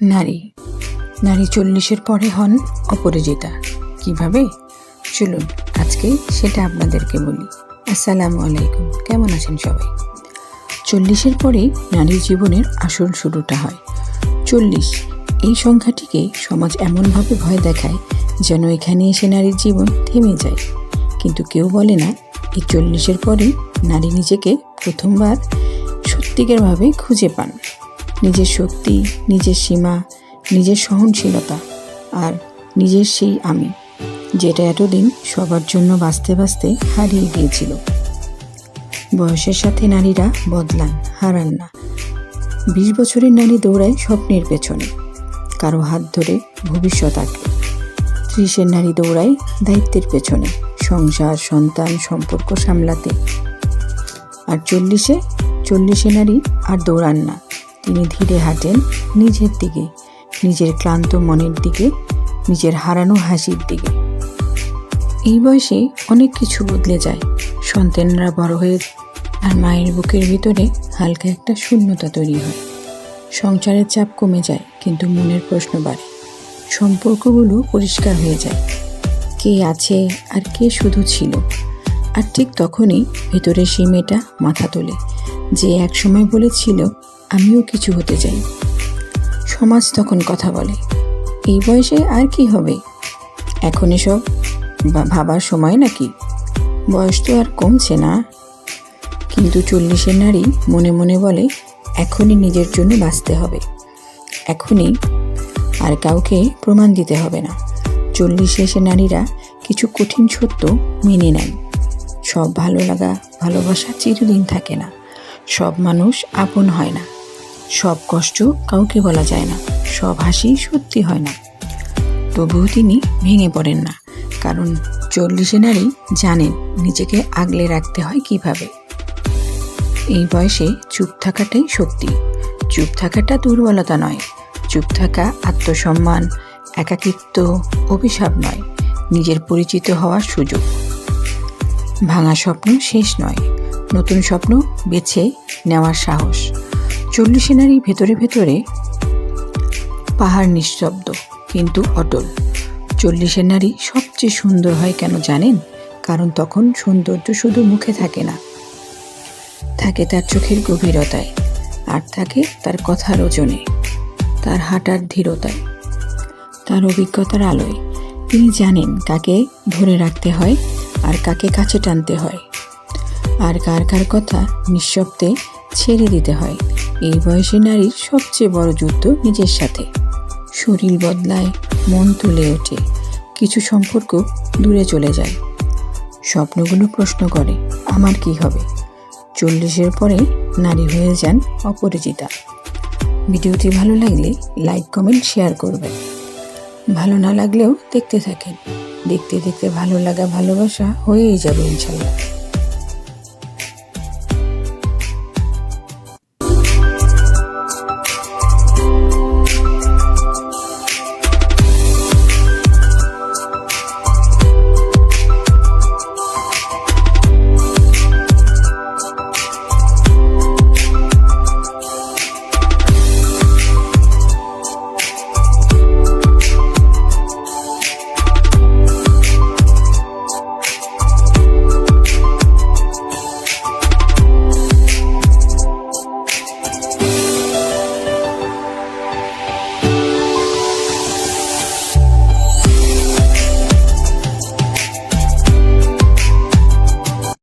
নারী। নারী চল্লিশের পরে হন অপরাজিতা। কীভাবে? চলুন, আজকে সেটা আপনাদেরকে বলি। আসসালামু আলাইকুম, কেমন আছেন সবাই? চল্লিশের পরেই নারীর জীবনের আসল শুরুটা হয়। চল্লিশ, এই সংখ্যাটিকে সমাজ এমনভাবে ভয় দেখায় যেন এখানে এসে নারীর জীবন থেমে যায়। কিন্তু কেউ বলে না, এই চল্লিশের পরেই নারী নিজেকে প্রথমবার সত্যিকারভাবে খুঁজে পান। নিজের শক্তি, নিজের সীমা, নিজের সহনশীলতা আর নিজের সেই আমি, যেটা এতদিন সবার জন্য বাঁচতে বাঁচতে হারিয়ে গিয়েছিল। বয়সের সাথে নারীরা বদলান, হারান না। বিশ বছরের নারী দৌড়ায় স্বপ্নের পেছনে, কারও হাত ধরে ভবিষ্যৎ আঁকে ত্রিশের নারী দৌড়ায় দায়িত্বের পেছনে, সংসার, সন্তান, সম্পর্ক সামলাতে। আর চল্লিশে চল্লিশে নারী আর দৌড়ান না। তিনি ধীরে হাঁটেন নিজের দিকে, নিজের ক্লান্ত মনের দিকে, নিজের হারানো হাসির দিকে। এই বয়সে অনেক কিছু বদলে যায়। সন্তানরা বড় হয়ে আর মায়ের বুকের ভিতরে হালকা একটা শূন্যতা তৈরি হয়। সংসারের চাপ কমে যায়, কিন্তু মনের প্রশ্ন বাড়ে। সম্পর্কগুলো পরিষ্কার হয়ে যায়। কে আছে আর কে শুধু ছিল? আর ঠিক তখনই ভেতরে সেই মেয়েটা মাথা তোলে, যে একসময় বলেছিল আমিও কিছু হতে চাই। সমাজ তখন কথা বলে। এই বয়সে আর কি হবে? এখন এসব ভাবার সময় নাকি? বয়স তো আর কমছে না। কিন্তু চল্লিশের নারী মনে মনে বলে, এখনই নিজের জন্য বাঁচতে হবে। এখনই আর কাউকে প্রমাণ দিতে হবে না। চল্লিশে এসে নারীরা কিছু কঠিন সত্য মেনে নেন। সব ভালো লাগা, ভালোবাসা চিরদিন থাকে না। সব মানুষ আপন হয় না। সব কষ্ট কাউকে বলা যায় না, সব হাসি সত্যি হয় না। তবুও তিনি ভেঙে পড়েন না, কারণ চল্লিশে নারী জানেন নিজেকে আগলে রাখতে হয় কীভাবে। এই বয়সে চুপ থাকাটাই শক্তি চুপ থাকাটা দুর্বলতা নয়, চুপ থাকা আত্মসম্মান, একাকিত্ব, অভিশাপ নয়, নিজের পরিচিত হওয়ার সুযোগ। ভাঙা স্বপ্ন শেষ নয়, নতুন স্বপ্ন বেছে নেওয়ার সাহস। চল্লিশে নারী ভেতরে ভেতরে পাহাড় নিঃশব্দ, কিন্তু অটল। চল্লিশের নারী সবচেয়ে সুন্দর হয় কেন জানেন? কারণ তখন সৌন্দর্য শুধু মুখে থাকে না। থাকে তার চোখের গভীরতায়, আর থাকে তার কথার ওজনে, তার হাঁটার ধীরতায়, তার অভিজ্ঞতার আলোয়। তিনি জানেন কাকে ধরে রাখতে হয় আর কাকে কাছে টানতে হয়। আর কার কার কথা নিঃশব্দে ছেড়ে দিতে হয়। এই বয়সী নারীর সবচেয়ে বড় যুদ্ধ নিজের সাথে। শরীর বদলায়, মন তুলে ওঠে, কিছু সম্পর্ক দূরে চলে যায়। স্বপ্নগুলো প্রশ্ন করে, আমার কি হবে? চল্লিশের পরে নারী হয়ে যান অপরিচিতা। ভিডিওটি ভালো লাগলে লাইক, কমেন্ট, শেয়ার করবেন। ভালো না লাগলেও দেখতে থাকেন। দেখতে দেখতে ভালো লাগা, ভালোবাসা হয়েই যাবে ইনশাল্লাহ।